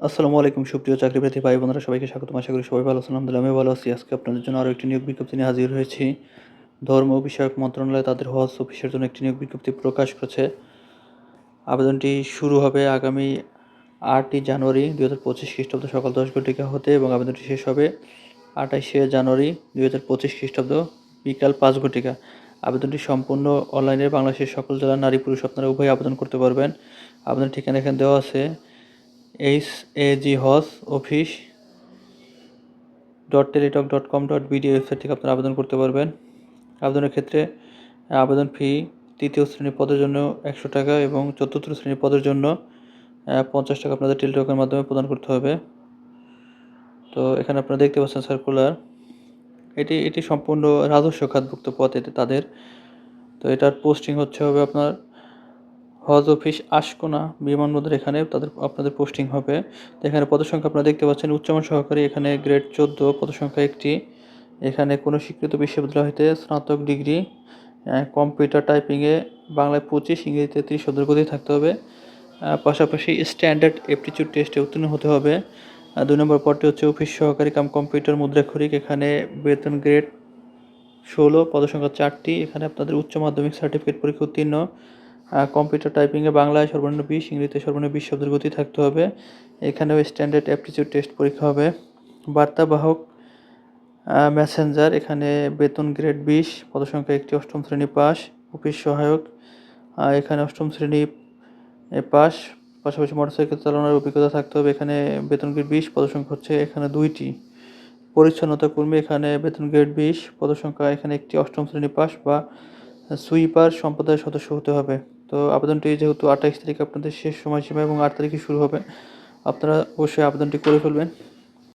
আসসালামু আলাইকুম, সুপ্রিয় চাকরি প্রার্থী ভাই বোনেরা, সবাইকে স্বাগতম। আশা করি সবাই ভালো আছেন। আলহামদুলিল্লাহ আমি ভালো আছি। আজকে আপনাদের জন্য আরও একটি নিয়োগ বিজ্ঞপ্তি নিয়ে হাজির হয়েছি। ধর্ম বিষয়ক মন্ত্রণালয় তাদের হজ অফিসের জন্য একটি নিয়োগ বিজ্ঞপ্তি প্রকাশ করেছে। আবেদনটি শুরু হবে আগামী আটই জানুয়ারি দুই হাজার পঁচিশ খ্রিস্টাব্দ সকাল দশ ঘটিকা হতে এবং আবেদনটি শেষ হবে আঠাশে জানুয়ারি দুই হাজার পঁচিশ খ্রিস্টাব্দ বিকাল পাঁচ ঘটিকা আবেদনটি সম্পূর্ণ অনলাইনে বাংলাদেশের সকল জেলার নারী পুরুষ আপনারা উভয় আবেদন করতে পারবেন। আবেদন ঠিকানা এখানে দেওয়া আছে। H A G Hodge office dot Teletalk dot com dot BD website থেকে আপনারা আবেদন করতে পারবেন। আবেদনের ক্ষেত্রে, আবেদন ফি তৃতীয় শ্রেণির পদের জন্য একশো টাকা এবং চতুর্থ শ্রেণির পদের জন্য পঞ্চাশ টাকা আপনাদের টেলিটকের মাধ্যমে প্রদান করতে হবে। তো এখানে আপনারা দেখতে পাচ্ছেন সার্কুলার এটি এটি সম্পূর্ণ রাজস্ব খাতভুক্ত পদ, এটি তাদের। তো এটার পোস্টিং হচ্ছে হবে আপনার হজ অফিস আশকোনা বিমানবন্দর এখানে তাদের, আপনাদের পোস্টিং হবে। তো এখানে পদসংখ্যা আপনারা দেখতে পাচ্ছেন, উচ্চমান সহকারী এখানে গ্রেড চোদ্দ, পদসংখ্যা একটি। এখানে কোনো স্বীকৃত বিশ্ববিদ্যালয় হইতে স্নাতক ডিগ্রি কম্পিউটার টাইপিংয়ে বাংলায় পঁচিশ, ইংরেজিতে ত্রিশ শব্দের গতি থাকতে হবে। পাশাপাশি স্ট্যান্ডার্ড অ্যাপটিচিউড টেস্টে উত্তীর্ণ হতে হবে। দুই নম্বর পদটি হচ্ছে অফিস সহকারী কাম কম্পিউটার মুদ্রাক্ষরিক। এখানে বেতন গ্রেড ষোলো, পদসংখ্যা চারটি। এখানে আপনাদের উচ্চ মাধ্যমিক সার্টিফিকেট পরীক্ষা উত্তীর্ণ। কম্পিউটার টাইপিংয়ে বাংলায় সর্বনিম্ন বিশ, ইংরেজিতে সর্বনিম্ন বিশ শব্দের গতি থাকতে হবে। এখানেও স্ট্যান্ডার্ড অ্যাপটিচিউড টেস্ট পরীক্ষা হবে। বার্তাবাহক মেসেঞ্জার এখানে বেতন গ্রেড বিশ, পদসংখ্যা একটি, অষ্টম শ্রেণি পাস অফিস সহায়ক এখানে অষ্টম শ্রেণি পাস, পাশাপাশি মোটরসাইকেল চালানোর অভিজ্ঞতা থাকতে হবে। এখানে বেতন গ্রেড বিশ, পদসংখ্যা হচ্ছে এখানে দুইটি। পরিচ্ছন্নতা কর্মী, এখানে বেতন গ্রেড বিশ, পদসংখ্যা এখানে একটি, অষ্টম শ্রেণি পাস বা সুইপার সম্প্রদায়ের সদস্য হতে হবে। তো আবেদনটি যেহেতু আঠাইশ তারিখ আপনাদের শেষ সময়সীমা এবং আট তারিখে শুরু হবে, আপনারা অবশ্যই আবেদনটি করে ফেলবেন।